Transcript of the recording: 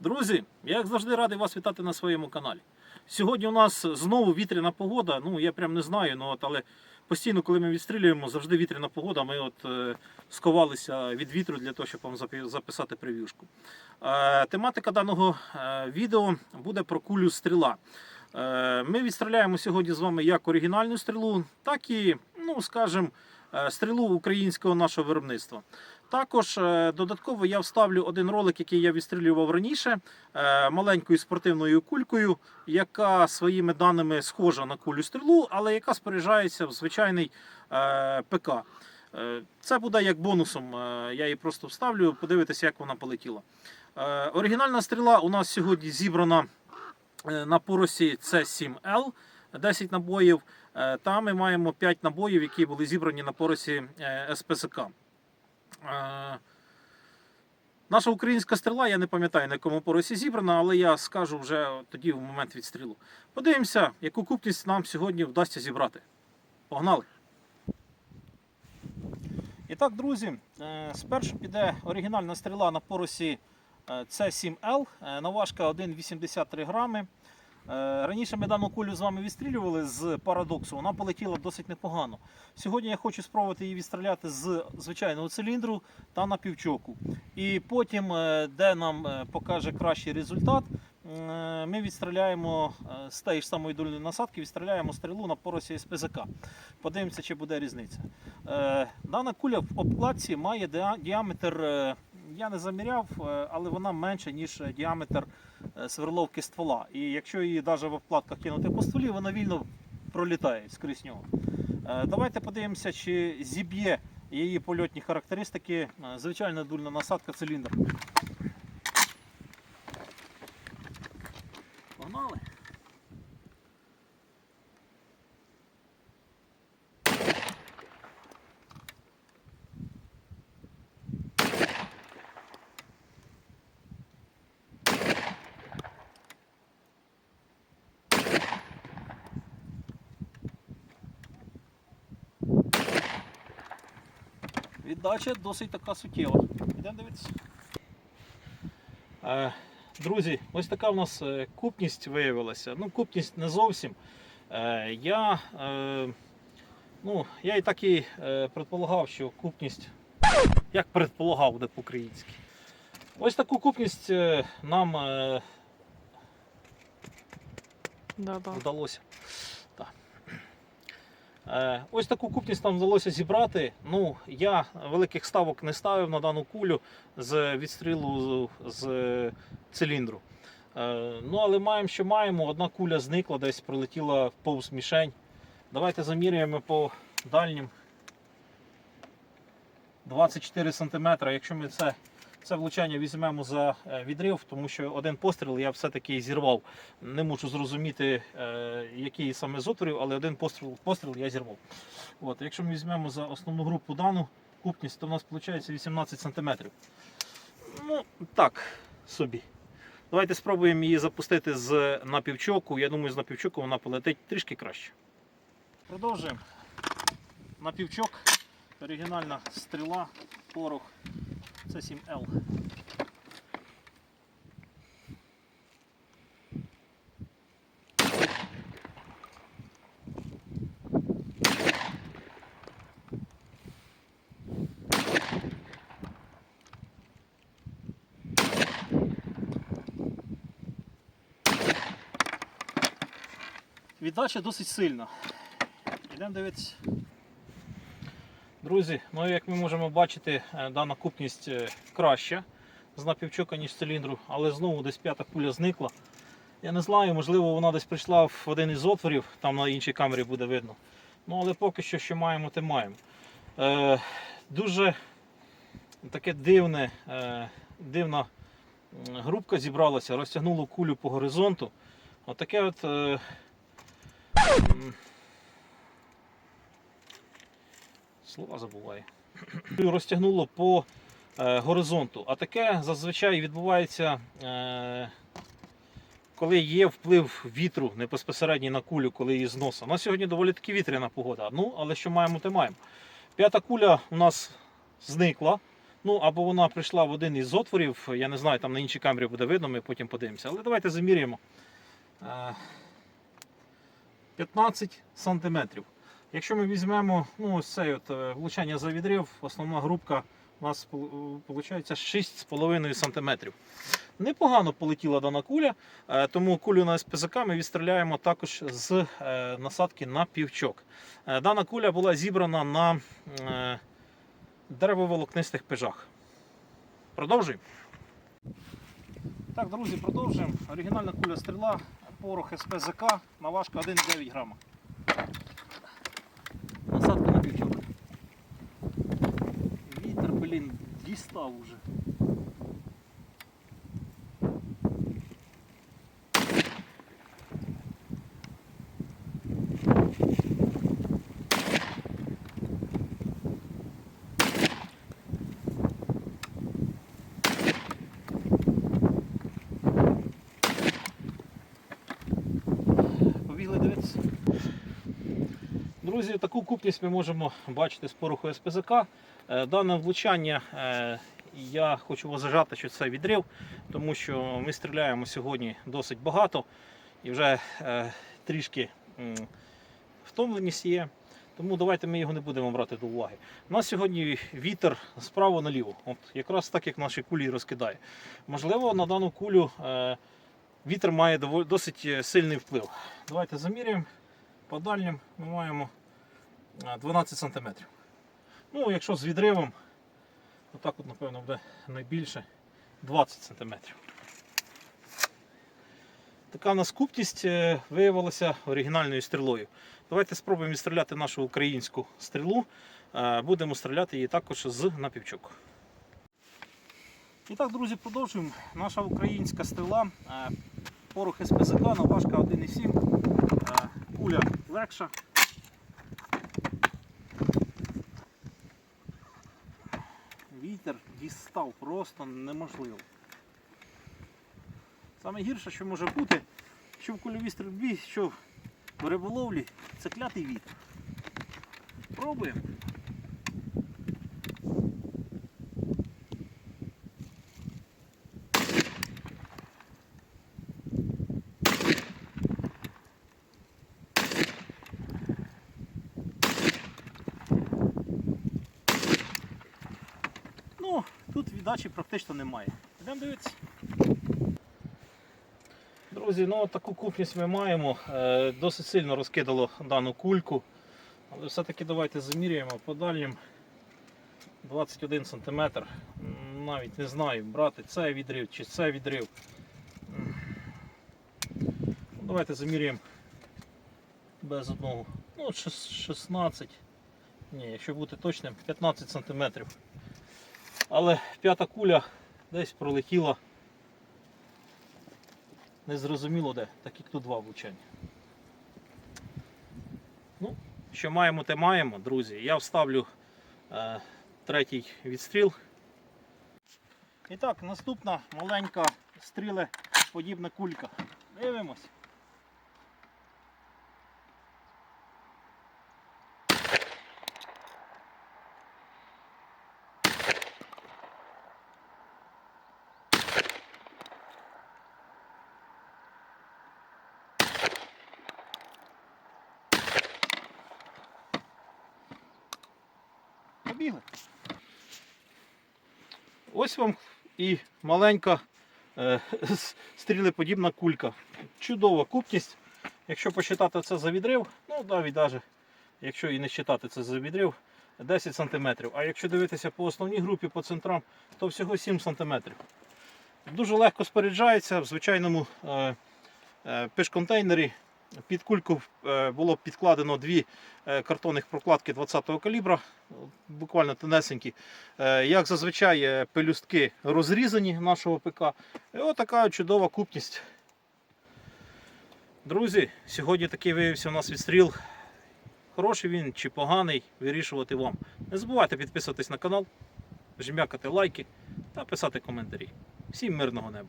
Друзі, я як завжди радий вас вітати на своєму каналі. Сьогодні у нас знову вітряна погода. Ну я прям не знаю, ну от але постійно, коли ми відстрілюємо, завжди вітряна погода. Ми от е, сховалися від вітру для того, щоб вам записати прев'юшку. Е, тематика даного е, відео буде про кулю стріла. Е, ми відстріляємо сьогодні з вами як оригінальну стрілу, так і, ну скажімо, е, стрілу українського нашого виробництва. Також е, додатково я вставлю один ролик, який я відстрілював раніше, е, маленькою спортивною кулькою, яка своїми даними схожа на кулю стрілу, але яка споряджається в звичайний е, ПК. Це буде як бонусом. Я її просто вставлю, подивитися, як вона полетіла. Оригінальна стріла у нас сьогодні зібрана на поросі C7L 10 набоїв. Там ми маємо 5 набоїв, які були зібрані на поросі СПСК. Наша українська стріла, я не пам'ятаю на якому поросі зібрана, але я скажу вже тоді в момент відстрілу. Подивимося, яку купність нам сьогодні вдасться зібрати. Погнали! І так, друзі, е, спершу піде оригінальна стріла на поросі е, C7L, е, наважка 1,83 грами. Е, Раніше ми дану кулю з вами відстрілювали з парадоксу, вона полетіла досить непогано. Сьогодні я хочу спробувати її відстріляти з звичайного циліндру та на півчоку. І потім, е, де нам е, покаже кращий результат, ми відстріляємо з тієї ж самої дульної насадки, відстріляємо стрілу на поросі СПЗК. Подивимося, чи буде різниця. Дана куля в обкладці має діаметр, я не заміряв, е, але вона менша, ніж е, діаметр е, сверловки ствола. І якщо її навіть в обкладках кинути по стволі, вона вільно пролітає скрізь нього. Давайте подивимося, чи зіб'є її польотні характеристики. Звичайна дульна насадка циліндр. Погнали. Віддача досить така суттєва. Йдемо дивитися. Е, Друзі, ось така в нас е, купність виявилася. Ну, купність не зовсім. Е, Я, ну, я і так і предполагав, що купність, як предполагав, буде по-українськи. Ось таку купність нам Да, да. вдалося. Е, Ось таку купність нам вдалося зібрати. Ну, я великих ставок не ставив на дану кулю з відстрілу з, циліндру. Е, Ну, але маємо, що маємо. Одна куля зникла, десь пролетіла повз мішень. Давайте заміряємо по дальнім 24 см. Якщо ми це, це влучання візьмемо за е, відрив, тому що один постріл я все-таки зірвав. Не можу зрозуміти, е, який саме з отворів, але один постріл, постріл я зірвав. От, якщо ми візьмемо за основну групу дану купність, то в нас виходить 18 см. Ну, так, собі. Давайте спробуємо її запустити з напівчоку. Я думаю, з напівчоку вона полетить трішки краще. Продовжуємо. Напівчок. Оригінальна стріла, порох. Це 7L. Віддача досить сильна. Йдемо дивитися. Друзі, ну як ми можемо бачити, е, дана купність е, краща з напівчока, ніж з циліндру, але знову десь п'ята куля зникла. Я не знаю, можливо, вона десь прийшла в один із отворів, там на іншій камері буде видно. Ну, але поки що, що маємо, те маємо. Е, дуже таке дивне, е, дивна м, групка зібралася, розтягнуло кулю по горизонту. Отаке от. Е, слова забуваю. Розтягнуло по е, горизонту. А таке зазвичай відбувається, е, коли є вплив вітру не на кулю, коли її зносить. У нас сьогодні доволі таки вітряна погода. Ну, але що маємо, те маємо. П'ята куля у нас зникла. Ну, або вона прийшла в один із отворів, я не знаю, там на іншій камері буде видно, ми потім подивимося. Але давайте заміряємо. Е, 15 сантиметрів. Якщо ми візьмемо ну, ось цей от, е, влучання за відрив, основна групка у нас виходить 6,5 см. Непогано полетіла дана куля, е, тому кулю на СПЗК ми відстріляємо також з е, насадки на півчок. Дана куля була зібрана на деревоволокнистих пижах. Продовжуємо. Так, друзі, продовжуємо. Оригінальна куля стріла, порох СПЗК, наважка 1,9 грама. Насадка на півчок. Вітер, блін, уже. Побігли дивитися. Друзі, таку купність ми можемо бачити з пороху СПЗК. Е, Дане влучання е, я хочу вас зажати, що це відрив, тому що ми стріляємо сьогодні досить багато і вже е, трішки втомленість є. Тому давайте ми його не будемо брати до уваги. У нас сьогодні вітер справа наліво, от якраз так як наші кулі розкидає. Можливо, на дану кулю вітер має досить сильний вплив. Давайте заміряємо. По дальнім ми маємо 12 см. Ну, якщо з відривом, отак от, напевно, буде найбільше 20 см. Така купність е, виявилася оригінальною стрілою. Давайте спробуємо відстріляти нашу українську стрілу. Е, Будемо стріляти її також з напівчок. І так, друзі, продовжуємо. Наша українська стріла. е, Порох СПЗК, наважка 1,7. Е, Куля легша. Вітер дістав просто неможливо. Саме гірше, що може бути, що в кульовій стрільбі, що в риболовлі, це клятий вітер. Пробуємо. Ну, тут віддачі практично немає. Йдемо дивитися. Друзі, ну от таку купність ми маємо. Е, Досить сильно розкидало дану кульку. Але все-таки давайте заміряємо по дальнім 21 см. Навіть не знаю, брати цей відрив чи цей відрив. Ну, Давайте заміряємо без одного. Ну, 16. Ні, якщо бути точним, 15 см. Але п'ята куля десь пролетіла. Незрозуміло де, так як тут два влучання. Ну, що маємо, те маємо, друзі. Я вставлю е, третій відстріл. І так, наступна маленька стріле подібна кулька. Дивимось. Побігли. Ось вам і маленька е, стрілеподібна кулька. Чудова купність. Якщо посчитати це за відрив, ну навіть навіть, якщо і не считати це за відрив, 10 см. А якщо дивитися по основній групі, по центрам, то всього 7 см. Дуже легко споряджається в звичайному е, е, пиш-контейнері. Під кульку е, було підкладено дві е, картонних прокладки 20-го калібра, буквально тонесенькі. Е, Як зазвичай пелюстки розрізані нашого ПК. І отака чудова купність. Друзі, сьогодні такий виявився у нас відстріл. Хороший він чи поганий, вирішувати вам. Не забувайте підписуватись на канал, жмякати лайки та писати коментарі. Всім мирного неба!